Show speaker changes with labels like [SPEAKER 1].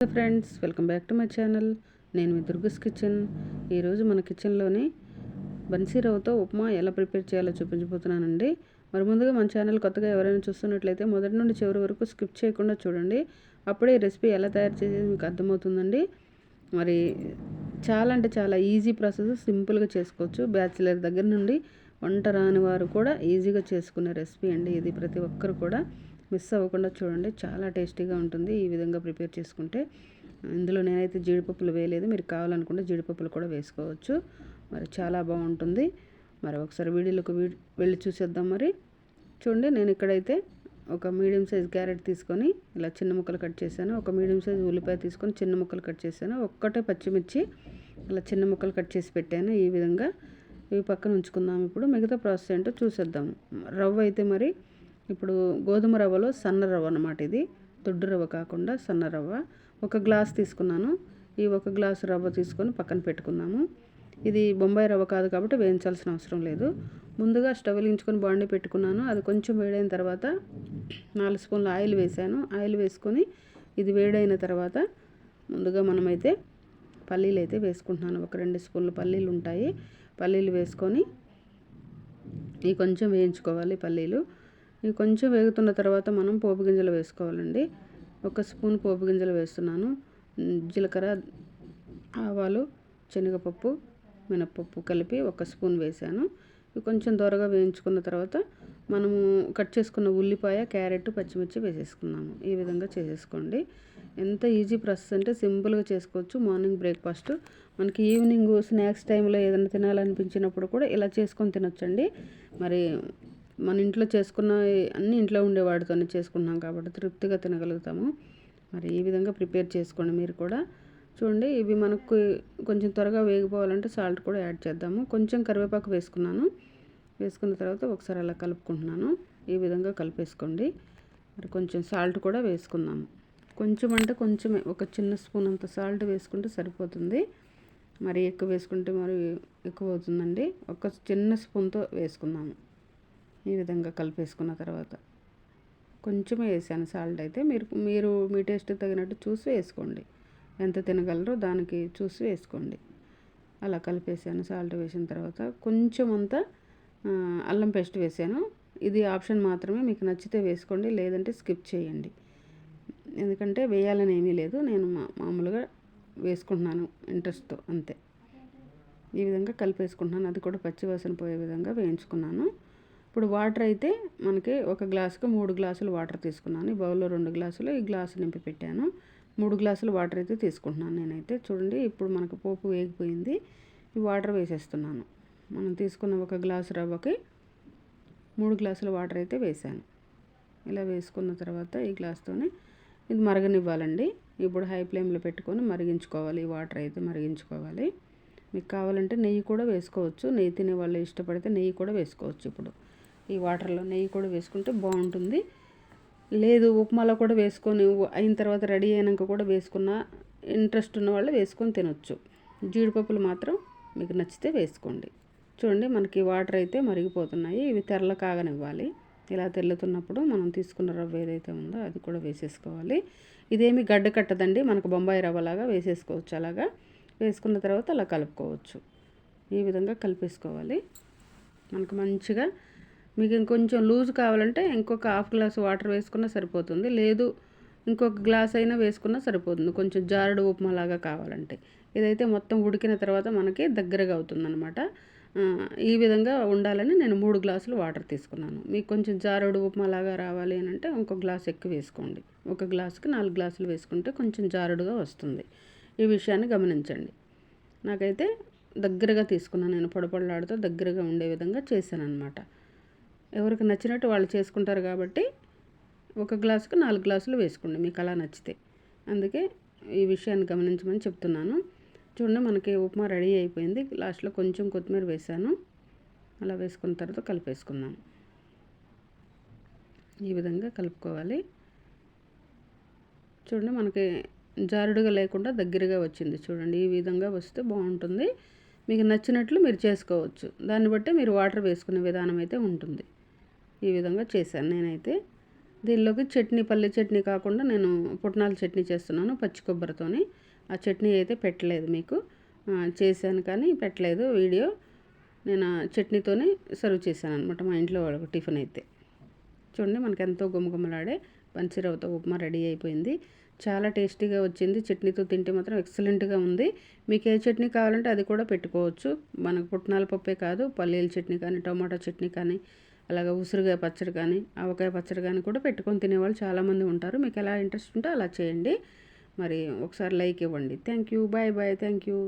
[SPEAKER 1] Hello friends welcome back to my channel నేను మీ దుర్గస్ kitchen ఈరోజు మన కిచెన్లోని బన్సీ రవ్వతో ఉప్మా ఎలా ప్రిపేర్ చేయాలో చూపించబోతున్నానండి. మరి ముందుగా మన ఛానల్ కొత్తగా ఎవరైనా చూస్తున్నట్లయితే మొదటి నుండి చివరి వరకు స్కిప్ చేయకుండా చూడండి. అప్పుడే ఈ రెసిపీ ఎలా తయారు చేసేది మీకు అర్థమవుతుందండి. మరి చాలా అంటే చాలా ఈజీ ప్రాసెస్ సింపుల్గా చేసుకోవచ్చు. బ్యాచిలర్ దగ్గర నుండి వంట రాని వారు కూడా ఈజీగా చేసుకునే రెసిపీ అండి ఇది ప్రతి ఒక్కరు కూడా. మిస్ అవ్వకుండా చూడండి. చాలా టేస్టీగా ఉంటుంది. ఈ విధంగా ప్రిపేర్ చేసుకుంటే ఇందులో నేనైతే జీడిపప్పులు వేయలేదు. మీరు కావాలనుకుంటే జీడిపప్పులు కూడా వేసుకోవచ్చు. మరి చాలా బాగుంటుంది. మరి ఒకసారి వీడియోలోకి వెళ్ళి చూసేద్దాం మరి. చూడండి నేను ఇక్కడైతే ఒక మీడియం సైజ్ క్యారెట్ తీసుకొని ఇలా చిన్న ముక్కలు కట్ చేశాను. ఒక మీడియం సైజ్ ఉల్లిపాయ తీసుకొని చిన్న ముక్కలు కట్ చేశాను. ఒక్కటే పచ్చిమిర్చి ఇలా చిన్న ముక్కలు కట్ చేసి పెట్టాను. ఈ విధంగా ఇవి పక్కన ఉంచుకుందాం ఇప్పుడు. మిగతా ప్రాసెస్ ఏంటో చూసేద్దాం. రవ్వ అయితే మరి ఇప్పుడు గోధుమ రవ్వలో సన్న రవ్వ అనమాట ఇది. దొడ్డు రవ్వ కాకుండా సన్న రవ్వ. ఒక గ్లాస్ తీసుకున్నాను. ఈ ఒక గ్లాస్ రవ్వ తీసుకొని పక్కన పెట్టుకున్నాము. ఇది బొంబాయి రవ్వ కాదు కాబట్టి వేయించాల్సిన అవసరం లేదు. ముందుగా స్టవ్ వెలిగించుకొని బాండి పెట్టుకున్నాను. అది కొంచెం వేడైన తర్వాత నాలుగు స్పూన్లు ఆయిల్ వేసాను. ఆయిల్ వేసుకొని ఇది వేడైన తర్వాత ముందుగా మనమైతే పల్లీలు అయితే వేసుకుంటున్నాను. ఒక రెండు స్పూన్లు పల్లీలు ఉంటాయి. పల్లీలు వేసుకొని ఇవి కొంచెం వేయించుకోవాలి పల్లీలు. ఇవి కొంచెం వేగుతున్న తర్వాత మనం పోపు గింజలు వేసుకోవాలండి. ఒక స్పూన్ పోపు గింజలు వేస్తున్నాను. జీలకర్ర ఆవాలు శనగపప్పు మినప్పప్పు కలిపి ఒక స్పూన్ వేసాను. ఇవి కొంచెం దూరగా వేయించుకున్న తర్వాత మనము కట్ చేసుకున్న ఉల్లిపాయ క్యారెట్ పచ్చిమిర్చి వేసేసుకున్నాము. ఈ విధంగా చేసేసుకోండి. ఎంత ఈజీ ప్రాసెస్ అంటే సింపుల్గా చేసుకోవచ్చు. Morning breakfast. మనకి ఈవినింగ్ స్నాక్స్ టైంలో ఏదైనా తినాలనిపించినప్పుడు కూడా ఇలా చేసుకొని తినొచ్చండి. మరి మన ఇంట్లో చేసుకున్న అన్ని ఇంట్లో ఉండే వాటితోనే చేసుకున్నాం కాబట్టి తృప్తిగా తినగలుగుతాము. మరి ఈ విధంగా ప్రిపేర్ చేసుకోండి మీరు కూడా. చూడండి ఇవి మనకు కొంచెం త్వరగా వేగిపోవాలంటే సాల్ట్ కూడా యాడ్ చేద్దాము. కొంచెం కరివేపాకు వేసుకున్నాను. వేసుకున్న తర్వాత ఒకసారి అలా కలుపుకుంటున్నాను. ఈ విధంగా కలిపేసుకోండి. మరి కొంచెం సాల్ట్ కూడా వేసుకున్నాము. కొంచెం అంటే కొంచెమే ఒక చిన్న స్పూన్ అంత సాల్ట్ వేసుకుంటే సరిపోతుంది. మరి ఎక్కువ వేసుకుంటే మరి ఎక్కువ అవుతుందండి. ఒక చిన్న స్పూన్తో వేసుకున్నాము ఈ విధంగా కలిపేసుకున్న తర్వాత కొంచెమే వేసాను. సాల్ట్ అయితే మీరు మీరు మీ టేస్ట్ తగినట్టు చూసి వేసుకోండి. ఎంత తినగలరో దానికి చూసి వేసుకోండి. అలా కలిపేసాను. సాల్ట్ వేసిన తర్వాత కొంచెం అంతా అల్లం పేస్ట్ వేసాను. ఇది ఆప్షన్ మాత్రమే. మీకు నచ్చితే వేసుకోండి లేదంటే స్కిప్ చేయండి. ఎందుకంటే వేయాలని ఏమీ లేదు. నేను మామూలుగా వేసుకుంటున్నాను ఇంట్రెస్ట్తో అంతే. ఈ విధంగా కలిపేసుకుంటున్నాను. అది కూడా పచ్చివాసన పోయే విధంగా వేయించుకున్నాను. ఇప్పుడు వాటర్ అయితే మనకి ఒక గ్లాసుకు మూడు గ్లాసులు వాటర్ తీసుకున్నాను. ఈ బౌల్లో రెండు గ్లాసులు ఈ గ్లాసు నింపి పెట్టాను. మూడు గ్లాసులు వాటర్ అయితే తీసుకుంటున్నాను నేనైతే. చూడండి ఇప్పుడు మనకు పోపు వేగిపోయింది. ఈ వాటర్ వేసేస్తున్నాను. మనం తీసుకున్న ఒక గ్లాసు రవ్వకి మూడు గ్లాసుల వాటర్ అయితే వేసాను ఇలా వేసుకున్న తర్వాత ఈ గ్లాస్తోనే ఇది మరగనివ్వాలండి. ఇప్పుడు హై ఫ్లేమ్లో పెట్టుకొని మరిగించుకోవాలి. ఈ వాటర్ అయితే మరిగించుకోవాలి. మీకు కావాలంటే నెయ్యి కూడా వేసుకోవచ్చు. నెయ్యి తినే వాళ్ళు ఇష్టపడితే నెయ్యి కూడా వేసుకోవచ్చు ఇప్పుడు. ఈ వాటర్లో నెయ్యి కూడా వేసుకుంటే బాగుంటుంది. లేదు ఉప్మాలో కూడా వేసుకొని అయిన తర్వాత రెడీ అయినాక కూడా వేసుకున్న ఇంట్రెస్ట్ ఉన్న వాళ్ళు వేసుకొని తినొచ్చు. జీడిపప్పులు మాత్రం మీకు నచ్చితే వేసుకోండి. చూడండి మనకి వాటర్ అయితే మరిగిపోతున్నాయి. ఇవి తెరల కాగనివ్వాలి. ఇలా తెల్లుతున్నప్పుడు మనం తీసుకున్న రవ్వ ఏదైతే ఉందో అది కూడా వేసేసుకోవాలి. ఇదేమి గడ్డ కట్టదండి మనకు బొంబాయి రవ్వలాగా వేసేసుకోవచ్చు అలాగా. వేసుకున్న తర్వాత అలా కలుపుకోవచ్చు. ఈ విధంగా కలిపేసుకోవాలి. మనకు మంచిగా మీకు ఇంకొంచెం లూజ్ కావాలంటే ఇంకొక హాఫ్ గ్లాస్ వాటర్ వేసుకున్నా సరిపోతుంది. లేదు ఇంకొక గ్లాస్ అయినా వేసుకున్నా సరిపోతుంది. కొంచెం జారుడు ఉప్మా లాగా కావాలంటే. ఇదైతే మొత్తం ఉడికిన తర్వాత మనకి దగ్గరగా అవుతుందన్నమాట. ఈ విధంగా ఉండాలని నేను మూడు గ్లాసులు వాటర్ తీసుకున్నాను. మీకు కొంచెం జారుడు ఉప్మా లాగా రావాలి అని అంటే ఇంకొక గ్లాస్ ఎక్కువ వేసుకోండి. ఒక గ్లాసుకి నాలుగు గ్లాసులు వేసుకుంటే కొంచెం జారుడుగా వస్తుంది. ఈ విషయాన్ని గమనించండి. నాకైతే దగ్గరగా తీసుకున్నాను. నేను పొడపొడలాడుతూ దగ్గరగా ఉండే విధంగా చేశాను అనమాట ఎవరికి నచ్చినట్టు వాళ్ళు చేసుకుంటారు కాబట్టి ఒక గ్లాసుకు నాలుగు గ్లాసులు వేసుకోండి మీకు అలా నచ్చితే. అందుకే ఈ విషయాన్ని గమనించమని చెప్తున్నాను. చూడండి మనకి ఉప్మా రెడీ అయిపోయింది. లాస్ట్లో కొంచెం కొత్తిమీర వేసాను. అలా వేసుకున్న తర్వాత కలిపేసుకుందాం. ఈ విధంగా కలుపుకోవాలి. చూడండి మనకి జారుడుగా లేకుండా దగ్గరగా వచ్చింది. చూడండి ఈ విధంగా వస్తే బాగుంటుంది. మీకు నచ్చినట్లు మీరు చేసుకోవచ్చు. దాన్ని బట్టి మీరు వాటర్ వేసుకునే విధానం అయితే ఉంటుంది. ఈ విధంగా చేశాను నేనైతే. దీనిలోకి చట్నీ పల్లి చట్నీ కాకుండా నేను పుట్నాల చట్నీ చేస్తున్నాను పచ్చి కొబ్బరితోని. ఆ చట్నీ అయితే పెట్టలేదు మీకు. చేశాను కానీ పెట్టలేదు వీడియో. నేను ఆ చట్నీతోనే సర్వ్ చేశాను అనమాట మా ఇంట్లో వాళ్ళకి టిఫిన్ అయితే. చూడండి మనకి ఎంతో గుమగుమలాడే పంచిరవతో ఉప్మా రెడీ అయిపోయింది. చాలా టేస్టీగా వచ్చింది. చట్నీతో తింటే మాత్రం ఎక్సలెంట్గా ఉంది. మీకు ఏ చట్నీ కావాలంటే అది కూడా పెట్టుకోవచ్చు. మనకు పుట్నాల పప్పే కాదు పల్లీల చట్నీ కానీ టమాటో చట్నీ కానీ అలాగే ఉసిరికాయ పచ్చడి కానీ ఆవకాయ పచ్చడి కానీ కూడా పెట్టుకొని తినేవాళ్ళు చాలామంది ఉంటారు. మీకు ఎలా ఇంట్రెస్ట్ ఉంటే అలా చేయండి. మరి ఒకసారి లైక్ ఇవ్వండి. Thank you bye bye thank you